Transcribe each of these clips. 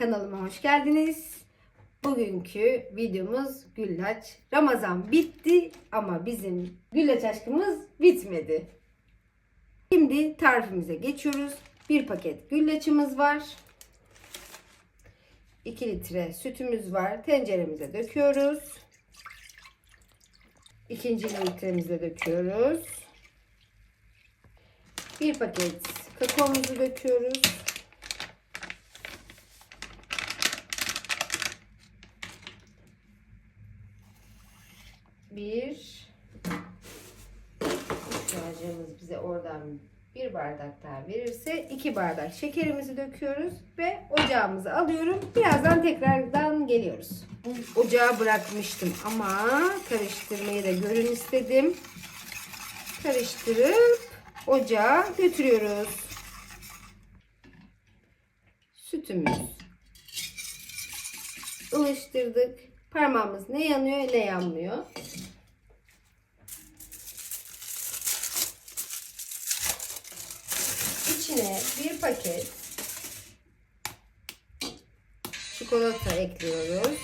Kanalıma hoş geldiniz. Bugünkü videomuz güllaç. Ramazan bitti ama bizim güllaç aşkımız bitmedi. Şimdi tarifimize geçiyoruz. Bir paket güllaçımız var. 2 litre sütümüz var. Tenceremize döküyoruz. İkinci litremize döküyoruz. Bir paket kakaomuzu döküyoruz. Bir ihtiyacımız bize oradan bir bardak daha verirse iki bardak şekerimizi döküyoruz ve ocağımızı alıyorum. Birazdan tekrardan geliyoruz. Ocağa bırakmıştım ama karıştırmayı da görün istedim. Karıştırıp ocağa götürüyoruz. Sütümüz ılıştırdık. Parmağımız ne yanıyor ne yanmıyor. İçine bir paket çikolata ekliyoruz.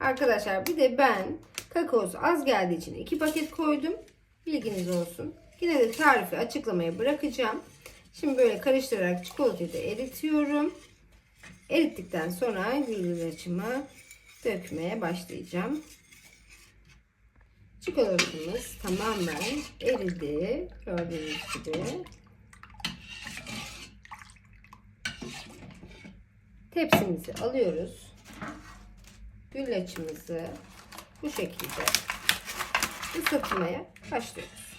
Arkadaşlar bir de ben kakaosu az geldiği için iki paket koydum. Bilginiz olsun. Yine de tarifi açıklamaya bırakacağım. Şimdi böyle karıştırarak çikolatayı da eritiyorum. Erittikten sonra güllaçımı dökmeye başlayacağım. Çikolatamız tamamen eridi. Gördüğünüz gibi. Tepsimizi alıyoruz. Güllaçımızı bu şekilde ısıtmaya başlıyoruz.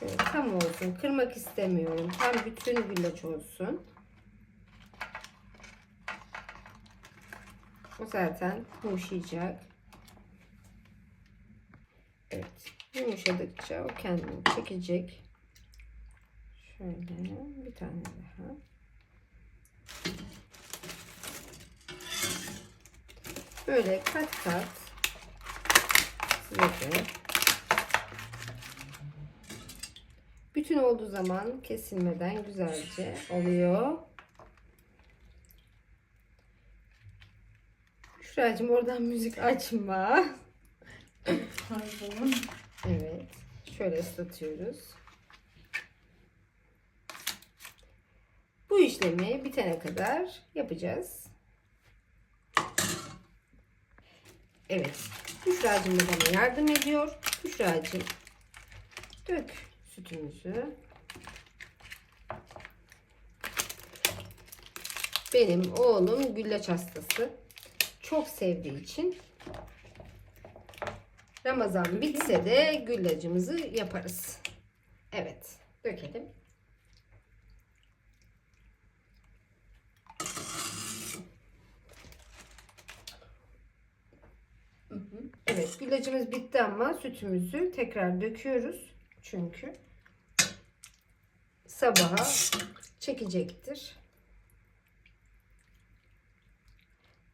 Şöyle tam olsun. Kırmak istemiyorum. Tam bütün güllaç olsun. O zaten yumuşayacak. Evet. Yumuşadıkça o kendini çekecek. Şöyle bir tane daha. Böyle kat kat size bütün olduğu zaman kesilmeden güzelce oluyor. Şuracığım oradan müzik açma. Pardon. Evet. Şöyle ıslatıyoruz. Bu işlemi bitene kadar yapacağız. Evet. Büşra'cığım da bana yardım ediyor. Büşra'cığım dök sütümüzü. Benim oğlum güllaç hastası. Çok sevdiği için Ramazan bitse de güllacımızı yaparız. Evet. Dökelim. Evet, güllacımız bitti ama sütümüzü tekrar döküyoruz. Çünkü sabaha çekecektir.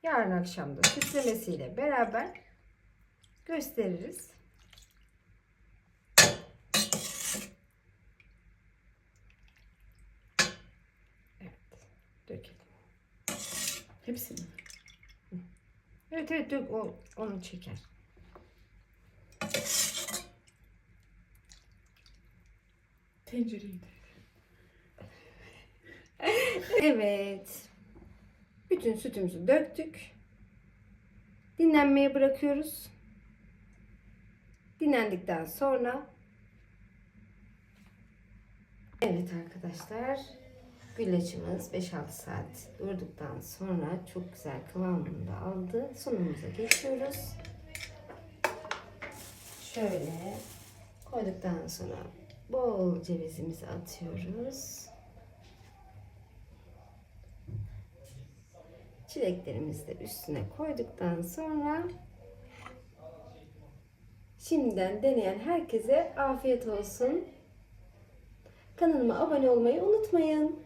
Yarın akşam da süslemesiyle beraber gösteririz. Evet, dökelim. Hepsini. Evet evet dök o onu çeker. Tencereyi de. Evet. Bütün sütümüzü döktük. Dinlenmeye bırakıyoruz. Dinlendikten sonra Evet arkadaşlar. Güllaçımız 5-6 saat durduktan sonra çok güzel kıvamını da aldı. Sunumumuza geçiyoruz. Şöyle koyduktan sonra bol cevizimizi atıyoruz. Çileklerimizi de üstüne koyduktan sonra şimdiden deneyen herkese afiyet olsun. Kanalıma abone olmayı unutmayın.